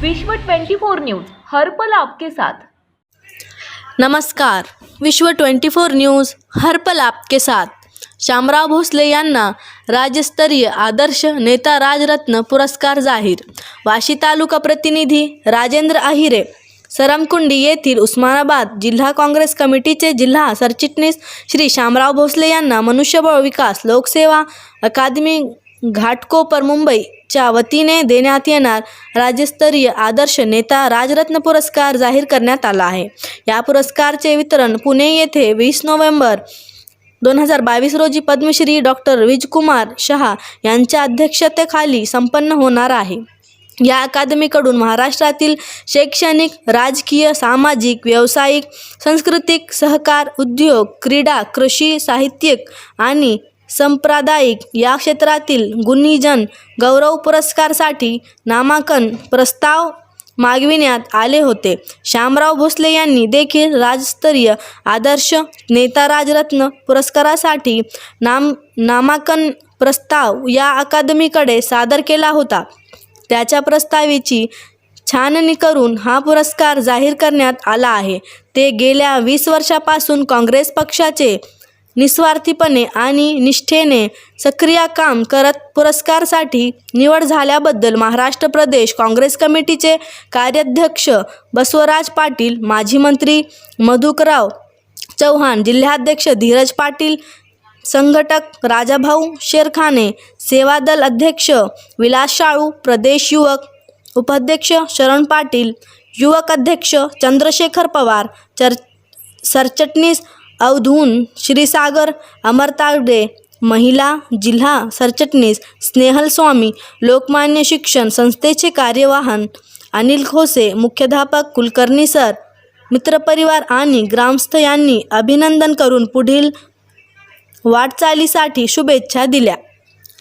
विश्व 24 न्यूज हर्पल आपके साथ. नमस्कार. विश्व 24 न्यूज हर्पल आपके साथ. शामराव भोसले यांना राज्यस्तरीय आदर्श नेता राजरत्न पुरस्कार जाहीर. वाशी तालुका प्रतिनिधी राजेंद्र अहिरे सरमकुंडी येथील उस्मानाबाद जिल्हा काँग्रेस कमिटीचे जिल्हा सरचिटणीस श्री शामराव भोसले यांना मनुष्यबळ विकास लोकसेवा अकादमी घाटकोपर मुंबईच्या वतीने देण्यात येणार राज्यस्तरीय आदर्श नेता राजरत्न पुरस्कार जाहीर करण्यात आला आहे. या पुरस्कारचे वितरण पुणे येथे वीस नोव्हेंबर दोन हजार बावीस रोजी पद्मश्री डॉक्टर विजकुमार शहा यांच्या अध्यक्षतेखाली संपन्न होणार आहे. या अकादमीकडून महाराष्ट्रातील शैक्षणिक राजकीय सामाजिक व्यावसायिक सांस्कृतिक सहकार उद्योग क्रीडा कृषी साहित्यिक आणि सांप्रदायिक या क्षेत्रातील गुणीजन गौरव पुरस्कारसाठी नामांकन प्रस्ताव मागविण्यात आले होते. श्यामराव भोसले यांनी देखील राजस्तरीय आदर्श नेता राजरत्न पुरस्कारासाठी नाम नामांकन प्रस्ताव या अकादमीकडे सादर केला होता. त्याच्या प्रस्तावीची छाननी करून हा पुरस्कार जाहीर करण्यात आला आहे. ते गेल्या वीस वर्षापासून काँग्रेस पक्षाचे निस्वार्थीपणे आणि निष्ठेने सक्रिय काम करत पुरस्कारसाठी निवड झाल्याबद्दल महाराष्ट्र प्रदेश काँग्रेस कमिटीचे कार्याध्यक्ष बसवराज पाटील माजी मंत्री मधुकराव चव्हाण जिल्हाध्यक्ष धीरज पाटील संघटक राजाभाऊ शेरखाने सेवादल अध्यक्ष विलास शाळू प्रदेश युवक उपाध्यक्ष शरण पाटील युवक अध्यक्ष चंद्रशेखर पवार चर सरचटणीस अवधून श्रीसागर अमरतागडे महिला जिल्हा सरचटणीस स्नेहल स्वामी लोकमान्य शिक्षण संस्थेचे कार्यवाहन अनिल खोसे मुख्याध्यापक कुलकर्णी सर मित्रपरिवार आणि ग्रामस्थ यांनी अभिनंदन करून पुढील वाटचालीसाठी शुभेच्छा दिल्या.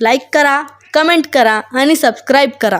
लाईक करा कमेंट करा आणि सबस्क्राईब करा.